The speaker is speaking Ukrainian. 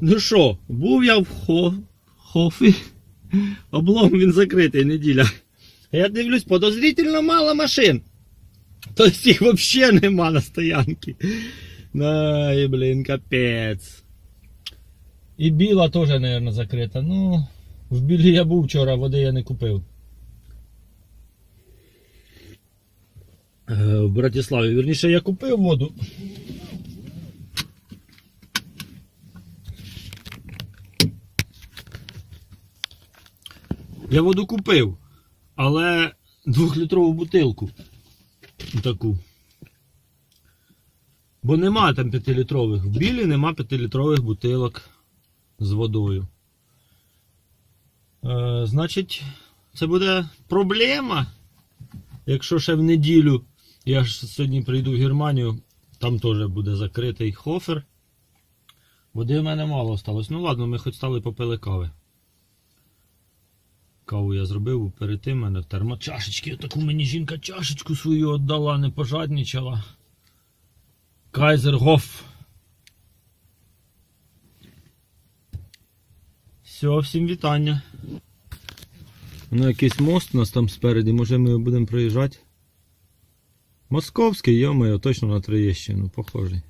Ну що, був я в хо... хофі. Облом він закритий, неділя. Я дивлюсь, подозрительно мало машин. Тобто їх взагалі нема на стоянці. Ай, блін, капець. І біла теж, мабуть, закрита. Ну, в білі я був вчора, води я не купив. Е, В Братиславі. Вірніше, я купив воду. Я воду купив, але двохлітрову бутилку. Таку. Бо нема там 5-літрових. В білі нема 5-літрових бутилок з водою. Е, значить, це буде проблема. Якщо ще в неділю я ж сьогодні прийду в Германію, там теж буде закритий хофер. Води в мене мало осталось. Ну ладно, ми хоч стали попили кави. Каву я зробив перед тим мене в термочашечки. Таку мені жінка чашечку свою віддала, не пожадничала. Кайзергоф. Все, всім вітання. Ну, якийсь мост у нас там спереді, може ми будемо проїжджати. Московський, йомаю, точно на Троєщину, похожий.